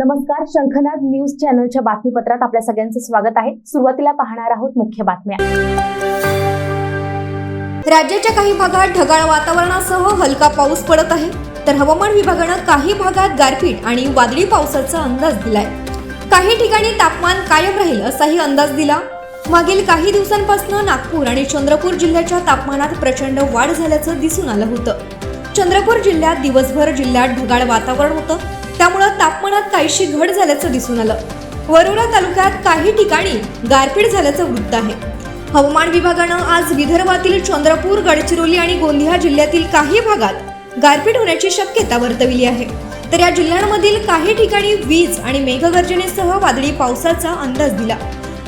नमस्कार शंखनाद न्यूज चॅनलच्या बातमीपत्रात आपल्या सगळ्यांचं स्वागत आहे. सुरुवातीला पाहणार आहोत मुख्य बातम्या. राज्याच्या काही भागात ढगाळ वातावरणासह हलका पाऊस पडत आहे. तर हवामान विभागानं काही भागात गारपीट आणि वादळी पावसाचा अंदाज दिलाय. काही ठिकाणी तापमान कायम राहील असाही अंदाज दिला. मागील काही दिवसांपासून नागपूर आणि चंद्रपूर जिल्ह्याच्या तापमानात प्रचंड वाढ झाल्याचं दिसून आलं होतं. चंद्रपूर जिल्ह्यात दिवसभर जिल्ह्यात ढगाळ वातावरण होतं. त्यामुळं तापमानात काहीशी घट झाल्याचं दिसून आलं. वरोरा तालुक्यात काही ठिकाणी गारपीट झाल्याचं वृत्त आहे. हवामान विभागानं आज विदर्भातील चंद्रपूर गडचिरोली आणि गोंदिया जिल्ह्यातील काही भागात गारपीट होण्याची शक्यता वर्तविली आहे. तर या जिल्ह्यांमधील काही ठिकाणी वीज आणि मेघगर्जनेसह वादळी पावसाचा अंदाज दिला.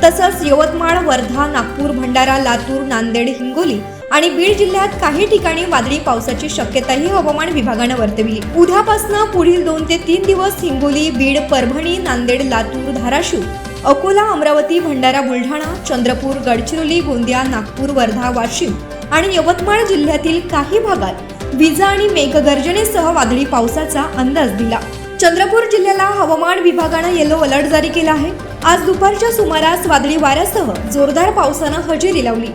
तसंच यवतमाळ वर्धा नागपूर भंडारा लातूर नांदेड हिंगोली आणि बीड जिल्ह्यात काही ठिकाणी वादळी पावसाची शक्यताही हवामान विभागानं वर्तविली. उद्यापासनं पुढील दोन ते तीन दिवस हिंगोली बीड परभणी नांदेड लातूर धाराशिव अकोला अमरावती भंडारा बुलढाणा चंद्रपूर गडचिरोली गोंदिया नागपूर वर्धा वाशिम आणि यवतमाळ जिल्ह्यातील काही भागात विजा आणि मेघगर्जनेसह वादळी पावसाचा अंदाज दिला. चंद्रपूर जिल्ह्याला हवामान विभागानं येलो अलर्ट जारी केला आहे. आज दुपारच्या सुमारास वादळी वाऱ्यासह जोरदार पावसानं हजेरी लावली.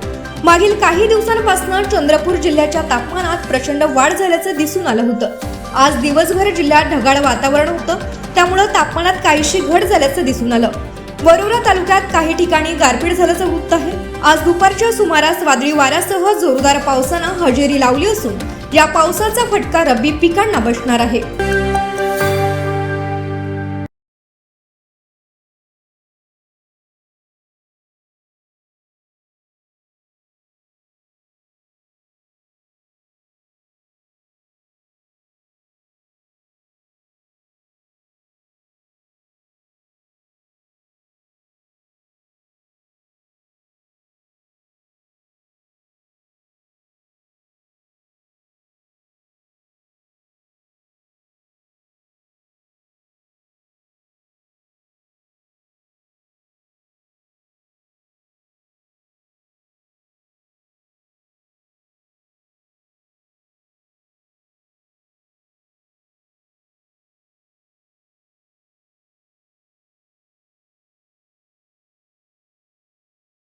मागील काही दिवसांपासून चंद्रपूर जिल्ह्याच्या तापमानात प्रचंड वाढ झाल्याचं दिसून आलं होतं. आज दिवसभर जिल्ह्यात ढगाळ वातावरण होतं. त्यामुळं तापमानात काहीशी घट झाल्याचं दिसून आलं. वरोरा तालुक्यात काही ठिकाणी गारपीट झाल्याचं वृत्त आहे. आज दुपारच्या सुमारास वादळी वाऱ्यासह जोरदार पावसानं हजेरी लावली असून या पावसाचा फटका रब्बी पिकांना बसणार आहे.